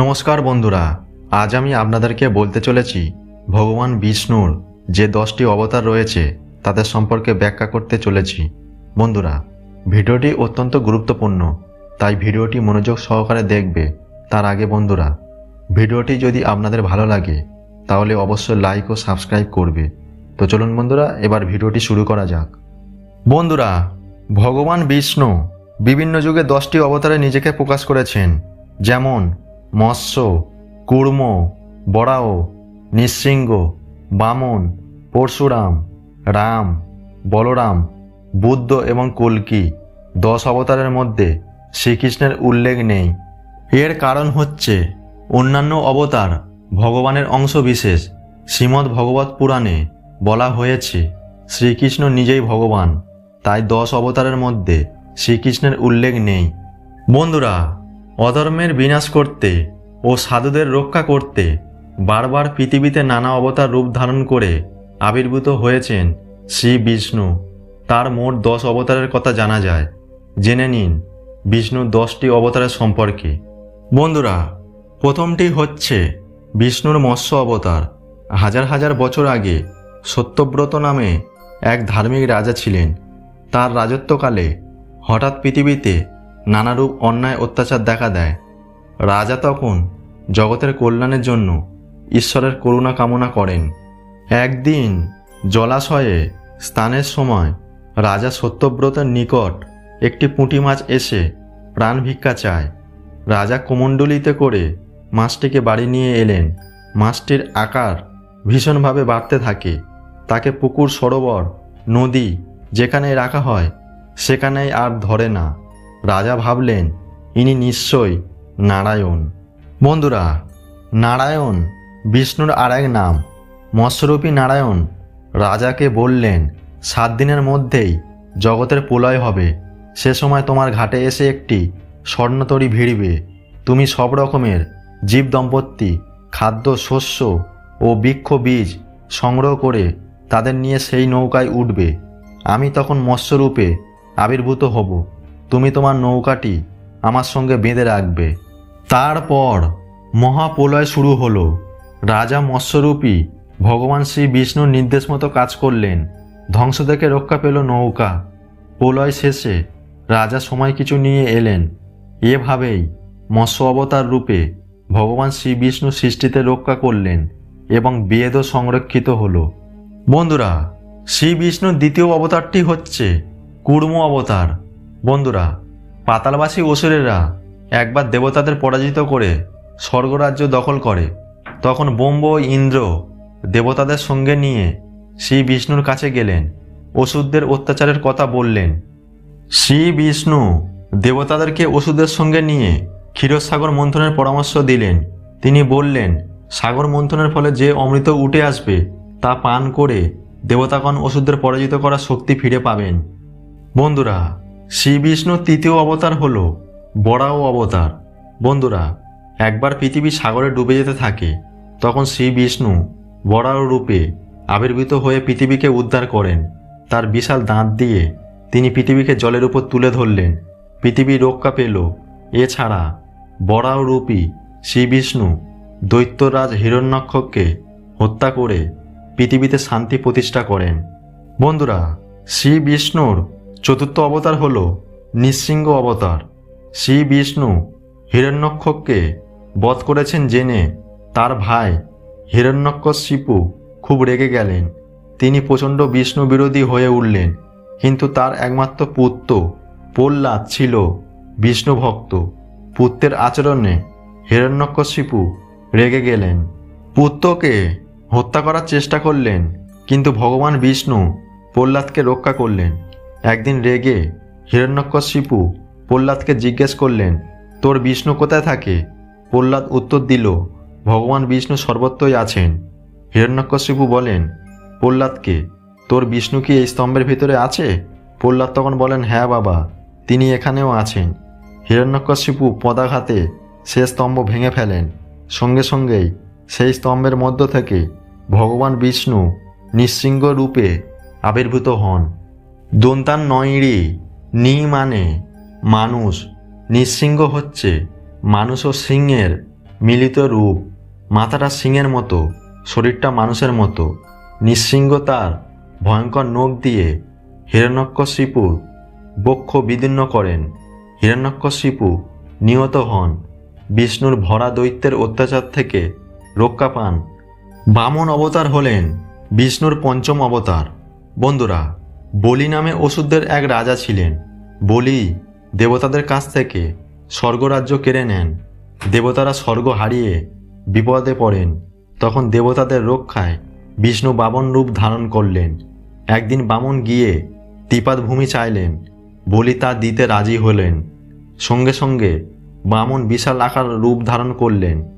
নমস্কার বন্ধুরা, আজ আমি আপনাদেরকে বলতে চলেছি ভগবান বিষ্ণুর যে দশটি অবতার রয়েছে তাদের সম্পর্কে ব্যাখ্যা করতে চলেছি। বন্ধুরা, ভিডিওটি অত্যন্ত গুরুত্বপূর্ণ, তাই ভিডিওটি মনোযোগ সহকারে দেখবে। তার আগে বন্ধুরা, ভিডিওটি যদি আপনাদের ভালো লাগে, তাহলে অবশ্যই লাইক ও সাবস্ক্রাইব করবে। তো চলুন বন্ধুরা, এবার ভিডিওটি শুরু করা যাক। বন্ধুরা, ভগবান বিষ্ণু বিভিন্ন যুগে দশটি অবতারে নিজেকে প্রকাশ করেছেন। যেমন মৎস্য কুর্ম বরাও নৃসিংহ, বামন, পরশুরাম, রাম, বলরাম, বুদ্ধ এবং কল্কি দশ অবতারের মধ্যে শ্রীকৃষ্ণের উল্লেখ নেই। এর কারণ হচ্ছে অন্যান্য অবতার ভগবানের অংশ বিশেষ শ্রীমদ্ ভগবত পুরাণে বলা হয়েছে, শ্রীকৃষ্ণ নিজেই ভগবান, তাই দশ অবতারের মধ্যে শ্রীকৃষ্ণের উল্লেখ নেই। বন্ধুরা অধর্মের বিনাশ করতে ও সাধুদের রক্ষা করতে বারবার পৃথিবীতে নানা অবতার রূপ ধারণ করে আবির্ভূত হয়েছেন শ্রী বিষ্ণু। তার মোট দশ অবতারের কথা জানা যায়। জেনে নিন বিষ্ণুর দশটি অবতারের সম্পর্কে। বন্ধুরা, প্রথমটি হচ্ছে বিষ্ণুর মৎস্য অবতার। হাজার হাজার বছর আগে সত্যব্রত নামে এক ধার্মিক রাজা ছিলেন। তার রাজত্বকালে হঠাৎ পৃথিবীতে নানারূপ অন্যায় অত্যাচার দেখা দেয়। রাজা তখন জগতের কল্যাণের জন্য ঈশ্বরের করুণা কামনা করেন। একদিন জলাশয়ে স্থানের সময় রাজা সত্যব্রতের নিকট একটি পুঁটি মাছ এসে প্রাণ ভিক্ষা চায়। রাজা কোমণ্ডলিতে করে মাছটিকে বাড়ি নিয়ে এলেন। মাছটির আকার ভীষণভাবে বাড়তে থাকে। তাকে পুকুর, সরোবর, নদী যেখানে রাখা হয় সেখানেই আর ধরে না। রাজা ভাবলেন, ইনি নিশ্চয়ই নারায়ণ। বন্ধুরা, নারায়ণ বিষ্ণুর আর এক নাম। মৎস্যরূপী নারায়ণ রাজাকে বললেন, সাত দিনের মধ্যেই জগতের প্রলয় হবে। সে সময় তোমার ঘাটে এসে একটি স্বর্ণতরী ভিড়বে। তুমি সব রকমের জীব দম্পতি, খাদ্য, শস্য ও বৃক্ষ বীজ সংগ্রহ করে তাদের নিয়ে সেই নৌকায় উঠবে। আমি তখন মৎস্যরূপে আবির্ভূত হব। তুমি তোমার নৌকাটি আমার সঙ্গে বেঁধে রাখবে। তারপর মহাপ্রলয় শুরু হলো। রাজা মৎস্যরূপী ভগবান শ্রী বিষ্ণুর নির্দেশ মতো কাজ করলেন। ধ্বংস থেকে রক্ষা পেল নৌকা। প্রলয় শেষে রাজা সময় কিছু নিয়ে এলেন। এভাবেই মৎস্য অবতার রূপে ভগবান শ্রী বিষ্ণু সৃষ্টিতে রক্ষা করলেন এবং বেদও সংরক্ষিত হলো। বন্ধুরা, শ্রী বিষ্ণুর দ্বিতীয় অবতারটি হচ্ছে কুর্ম অবতার। বন্ধুরা, পাতালবাসী অসুরেরা একবার দেবতাদের পরাজিত করে স্বর্গরাজ্য দখল করে। তখন বোম্ব ইন্দ্র দেবতাদের সঙ্গে নিয়ে শ্রী বিষ্ণুর কাছে গেলেন। ওষুধদের অত্যাচারের কথা বললেন। শ্রী বিষ্ণু দেবতাদেরকে ওষুধের সঙ্গে নিয়ে ক্ষীরসাগর মন্থনের পরামর্শ দিলেন। তিনি বললেন, সাগর মন্থনের ফলে যে অমৃত উঠে আসবে, তা পান করে দেবতাগণ ওষুধদের পরাজিত করার শক্তি ফিরে পাবেন। বন্ধুরা শ্রী বিষ্ণুর তৃতীয় অবতার হল, বড়াও অবতার। বন্ধুরা, একবার পৃথিবী সাগরে ডুবে যেতে থাকে, তখন শ্রী বিষ্ণু বড়াও রূপে আবির্ভূত হয়ে পৃথিবীকে উদ্ধার করেন। তার বিশাল দাঁত দিয়ে তিনি পৃথিবীকে জলের উপর তুলে ধরলেন। পৃথিবী রক্ষা পেল। এছাড়া, বড়াও রূপী শ্রী বিষ্ণু দৈত্যরাজ হিরণ্যাক্ষকে হত্যা করে পৃথিবীতে শান্তি প্রতিষ্ঠা করেন। বন্ধুরা শ্রী বিষ্ণুর চতুর্থ অবতার হল নৃসিংহ অবতার। শ্রী বিষ্ণু হিরণ্যক্ষকে বধ করেছেন জেনে তার ভাই হিরণ্যক্ষ শিপু খুব রেগে গেলেন। তিনি প্রচণ্ড বিষ্ণু বিরোধী হয়ে উঠলেন, কিন্তু তার একমাত্র পুত্র প্রহ্লাদ ছিল বিষ্ণু ভক্ত। পুত্রের আচরণে হিরণ্যকশিপু রেগে গেলেন। পুত্রকে হত্যা করার চেষ্টা করলেন, কিন্তু ভগবান বিষ্ণু প্রহ্লাদকে রক্ষা করলেন। একদিন রেগে হিরণ্যকশিপু প্রহ্লাদকে জিজ্ঞেস করলেন, তোর বিষ্ণু কোথায় থাকে? প্রহ্লাদ উত্তর দিল, ভগবান বিষ্ণু সর্বত্রই আছেন। হিরণ্যকশিপু বলেন, প্রহ্লাদকে, তোর বিষ্ণু কি এই স্তম্ভের ভিতরে আছে? প্রহ্লাদ তখন বলেন হ্যাঁ বাবা, তিনি এখানেও আছেন। হিরণ্যকশিপু পদাঘাতে সে স্তম্ভ ভেঙে ফেলেন। সঙ্গে সঙ্গেই সেই স্তম্ভের মধ্য থেকে ভগবান বিষ্ণু নিঃসিংহ রূপে আবির্ভূত হন। দন্তান নয়ড়ি নি মানে মানুষ নিঃসিংহ হচ্ছে মানুষ ও সিংহের মিলিত রূপ। মাথাটা সিংহের মতো, শরীরটা মানুষের মতো। নিঃসিংহ তার ভয়ঙ্কর নখ দিয়ে হিরণ্যকশিপুর বক্ষ বিদীর্ণ করেন। হিরণ্যকশিপু নিহত হন। বিষ্ণুর ভরা দৈত্যের অত্যাচার থেকে রক্ষা পান। বামন অবতার হলেন বিষ্ণুর পঞ্চম অবতার। বন্ধুরা বলি নামে ওষুধদের এক রাজা ছিলেন। বলি, দেবতাদের কাছ থেকে স্বর্গরাজ্য কেড়ে নেন। দেবতারা স্বর্গ হারিয়ে বিপদে পড়েন। তখন দেবতাদের রক্ষায় বিষ্ণু বামন রূপ ধারণ করলেন। একদিন বামন গিয়ে তিপাত ভূমি চাইলেন। বলি তা দিতে রাজি হলেন। সঙ্গে সঙ্গে বামন বিশাল আকার রূপ ধারণ করলেন।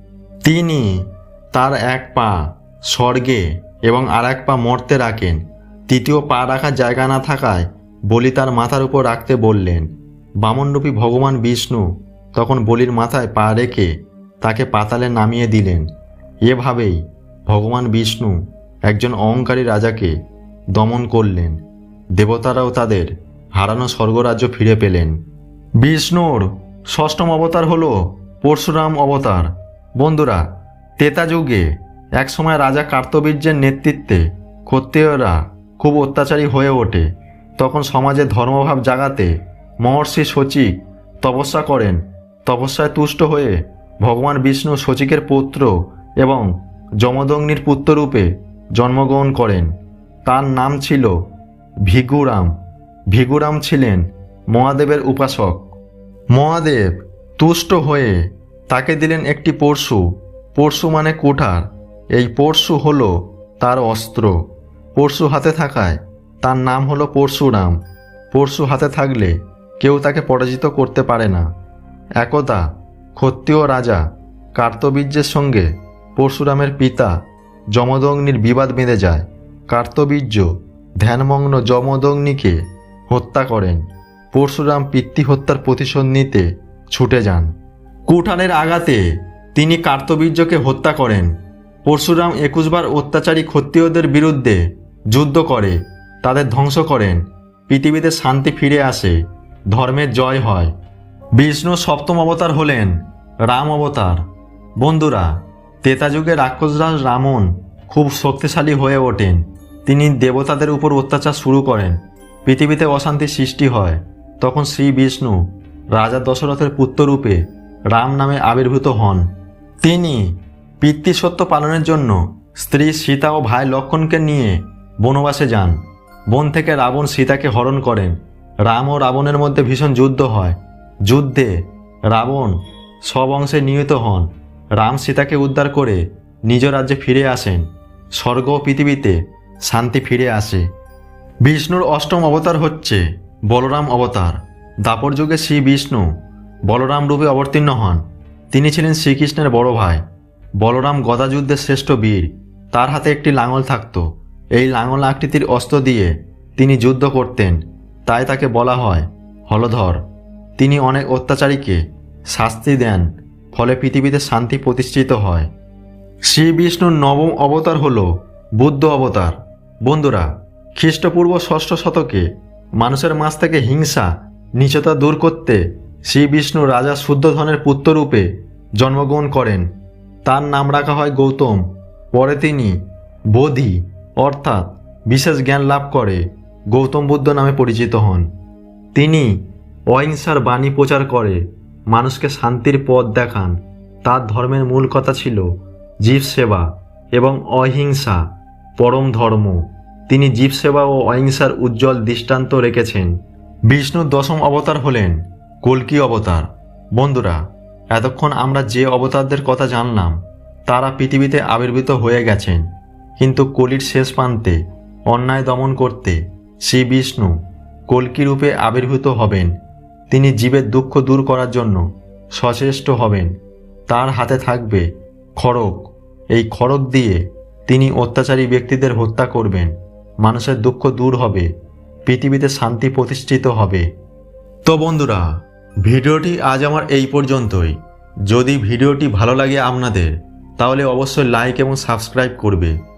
তিনি তার এক পা স্বর্গে এবং আর এক পা মর্তে রাখেন। তৃতীয় পা রাখার জায়গা না থাকায় বলি তার মাথার উপর রাখতে বললেন, বামনরূপী ভগবান বিষ্ণু তখন বলির মাথায় পা রেখে তাকে পাতালে নামিয়ে দিলেন। এভাবেই ভগবান বিষ্ণু একজন অহংকারী রাজাকে দমন করলেন। দেবতারাও তাদের হারানো স্বর্গরাজ্য ফিরে পেলেন। বিষ্ণুর ষষ্ঠম অবতার হল পরশুরাম অবতার। বন্ধুরা, তেতা যুগে একসময় রাজা কার্তবীর্যের নেতৃত্বে ক্ষত্রিয়রা খুব অত্যাচারী হয়ে ওঠে। তখন সমাজে ধর্মভাব জাগাতে মহর্ষি সচিক তপস্যা করেন। তপস্যায় তুষ্ট হয়ে ভগবান বিষ্ণু সচিকের পুত্র এবং যমদগ্নির পুত্ররূপে জন্মগ্রহণ করেন। তার নাম ছিল ভিগুরাম। ভিগুরাম ছিলেন মহাদেবের উপাসক। মহাদেব তুষ্ট হয়ে তাকে দিলেন একটি পরশু। পরশু মানে কুঠার। এই পরশু হলো তার অস্ত্র। পরশু হাতে থাকায় তার নাম হলো পরশুরাম পরশু হাতে থাকলে কেউ তাকে পরাজিত করতে পারে না। একদা ক্ষত্রিয় রাজা কার্তবীর্যের সঙ্গে পরশুরামের পিতা যমদগ্নির বিবাদ বেঁধে যায়। কার্তবীর্য ধ্যানমগ্ন যমদগ্নিকে হত্যা করেন। পরশুরাম পিতৃ হত্যার প্রতিশোধ নিতে ছুটে যান। কুঠারের আঘাতে তিনি কার্তবীর্যকে হত্যা করেন। পরশুরাম একুশবার অত্যাচারী ক্ষত্রিয়দের বিরুদ্ধে যুদ্ধ করে, তাদের ধ্বংস করেন, পৃথিবীতে শান্তি ফিরে আসে, ধর্মের জয় হয়। বিষ্ণু সপ্তম অবতার হলেন, রাম অবতার। বন্ধুরা তেতাযুগে রাক্ষসরাজ রামন খুব শক্তিশালী হয়ে ওঠেন। তিনি দেবতাদের উপর অত্যাচার শুরু করেন। পৃথিবীতে অশান্তি সৃষ্টি হয়। তখন শ্রী বিষ্ণু রাজা দশরথের পুত্ররূপে রাম নামে আবির্ভূত হন। তিনি পিতৃসত্য পালনের জন্য স্ত্রী সীতা ও ভাই লক্ষণকে নিয়ে বনবাসে যান। বন থেকে রাবণ সীতাকে হরণ করেন। রাম ও রাবণের মধ্যে ভীষণ যুদ্ধ হয়। যুদ্ধে রাবণ সব অংশে নিহত হন। রাম সীতাকে উদ্ধার করে নিজ রাজ্যে ফিরে আসেন। স্বর্গ ও পৃথিবীতে শান্তি ফিরে আসে। বিষ্ণুর অষ্টম অবতার হচ্ছে বলরাম অবতার। দাপর যুগে শ্রী বিষ্ণু বলরাম রূপে অবতীর্ণ হন। তিনি ছিলেন শ্রীকৃষ্ণের বড় ভাই। বলরাম গদাযুদ্ধের শ্রেষ্ঠ বীর। তার হাতে একটি লাঙল থাকত। এই লাঙল আকৃতির অস্ত্র দিয়ে তিনি যুদ্ধ করতেন। তাই তাকে বলা হয় হলধর। তিনি অনেক অত্যাচারীকে শাস্তি দেন, ফলে পৃথিবীতে শান্তি প্রতিষ্ঠিত হয়। শ্রী বিষ্ণুর নবম অবতার হল বুদ্ধ অবতার। বন্ধুরা, খ্রিস্টপূর্ব ষষ্ঠ শতকে মানুষের মাঝ থেকে হিংসা, নিচতা দূর করতে শ্রী বিষ্ণু রাজা শুদ্ধধনের পুত্ররূপে জন্মগ্রহণ করেন। তার নাম রাখা হয় গৌতম। পরে তিনি বোধি অর্থাৎ বিশেষ জ্ঞান লাভ করে গৌতম বুদ্ধ নামে পরিচিত হন। তিনি অহিংসার বাণী প্রচার করে মানুষকে শান্তির পথ দেখান। তার ধর্মের মূল কথা ছিল জীব সেবা এবং অহিংসা, পরম ধর্ম। তিনি জীব সেবা ও অহিংসার উজ্জ্বল দৃষ্টান্ত রেখেছেন। বিষ্ণুর দশম অবতার হলেন কল্কি অবতার। বন্ধুরা, এতক্ষণ আমরা যে অবতারদের কথা জানলাম, তারা পৃথিবীতে আবির্ভূত হয়ে গেছেন। কিন্তু কলির শেষ প্রান্তে, অন্যায় দমন করতে শ্রী বিষ্ণু কল্কি রূপে আবির্ভূত হবেন। তিনি জীবের দুঃখ দূর করার জন্য সচেষ্ট হবেন। তার হাতে থাকবে খড়ক এই খড়ক দিয়ে তিনি অত্যাচারী ব্যক্তিদের হত্যা করবেন। মানুষের দুঃখ দূর হবে। পৃথিবীতে শান্তি প্রতিষ্ঠিত হবে। তো বন্ধুরা, ভিডিওটি আজ আমার এই পর্যন্তই। যদি ভিডিওটি ভালো লাগে আপনাদের, তাহলে অবশ্যই লাইক এবং সাবস্ক্রাইব করবে।